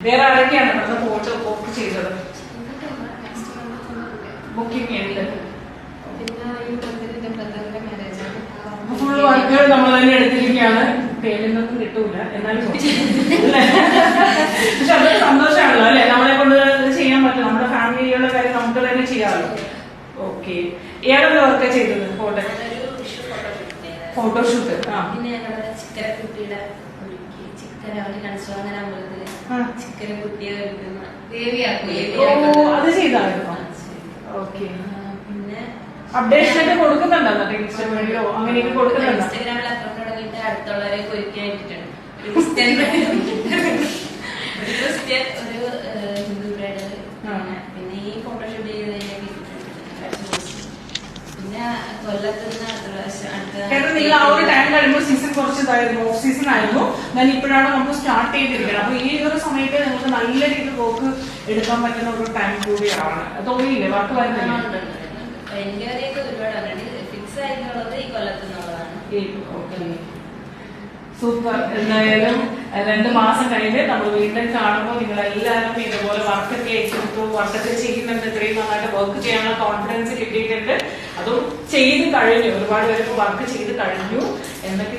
വേറെ ആരൊക്കെയാണ് നമ്മുടെ ഫോട്ടോ ബുക്ക് ചെയ്തത്? ബുക്കിംഗ് ഉണ്ട് ഫുൾ വർക്കുകൾ നമ്മൾ തന്നെ എടുത്തിരിക്കുകയാണ്. പേരിന്നൊന്നും നിന്നും കിട്ടൂല. എന്നാലും? പക്ഷെ അതൊരു സന്തോഷമാണല്ലോ അല്ലെ? നമ്മളെ കൊണ്ട് ചെയ്യാൻ പറ്റും നമ്മുടെ ഫാമിലിയുള്ള കാര്യം നമുക്ക് തന്നെ ചെയ്യാമല്ലോ. ഓക്കെ ഏതൊക്കെ വർക്ക് ചെയ്തത്? ഫോട്ടോ ഫോട്ടോഷൂട്ട് ആ. പിന്നെ ഞങ്ങളുടെ ചിക്കര കുട്ടിയുടെ ചിക്കൻ അവർ കണിച്ചു അങ്ങനെ അമ്പലത്തിൽ അത് ചെയ്തായിരുന്നോ. ഓക്കെ. പിന്നെ അപ്ഡേഷൻ ഒക്കെ കൊടുക്കുന്നുണ്ടോ എന്നിട്ട് ഇൻസ്റ്റാഗ്രാമിലോ അങ്ങനെയൊക്കെ കൊടുക്കുന്നുണ്ടോ? ഇൻസ്റ്റാഗ്രാമിൽ അക്കൗണ്ട് തുടങ്ങിയിട്ട് അടുത്തുള്ളവരെ ഒരുക്കി ആയിട്ടുണ്ട് ഒരു ക്രിസ്ത്യൻ ഒരു ക്രിസ്ത്യൻ ഒരു ഹിന്ദു ബ്രൈഡൽ പിന്നെ ഈ ഫോട്ടോഷൂട്ട് പിന്നെ കൊല്ലത്ത് നിന്ന് അടുത്ത പ്രാവശ്യം അടുത്ത കാരണം നിങ്ങൾ ആ ഒരു ടൈം കഴിയുമ്പോൾ സീസൺ കുറച്ച് ഇതായിരുന്നു ഓഫ് സീസൺ ആയിരുന്നു. ഞാൻ ഇപ്പോഴാണ് നമുക്ക് സ്റ്റാർട്ട് ചെയ്തിരിക്കുന്നത്. അപ്പൊ ഈ ഒരു സമയത്ത് നിങ്ങൾക്ക് നല്ല രീതിയിൽ വർക്ക് എടുക്കാൻ പറ്റുന്ന ഒരു ടൈം കൂടിയാണ്. തോന്നിയില്ലേ? വർക്ക് ഓൾറെഡി ഫിക്സ് ആയിട്ടുള്ളത് ഈ സൂപ്പർ എന്തായാലും രണ്ട് മാസം കഴിഞ്ഞ് നമ്മൾ വീണ്ടും കാണുമ്പോൾ നിങ്ങൾ എല്ലാവരും ഇതുപോലെ വർക്കൊക്കെ ഏറ്റെടുത്തു വർക്കൊക്കെ ചെയ്യുന്നുണ്ട്. ഇത്രയും നന്നായിട്ട് വർക്ക് ചെയ്യാനുള്ള കോൺഫിഡൻസ് കിട്ടിയിട്ടുണ്ട്. അതും ചെയ്ത് കഴിഞ്ഞു. ഒരുപാട് പേർക്ക് വർക്ക് ചെയ്ത് കഴിഞ്ഞു. എന്നൊക്കെ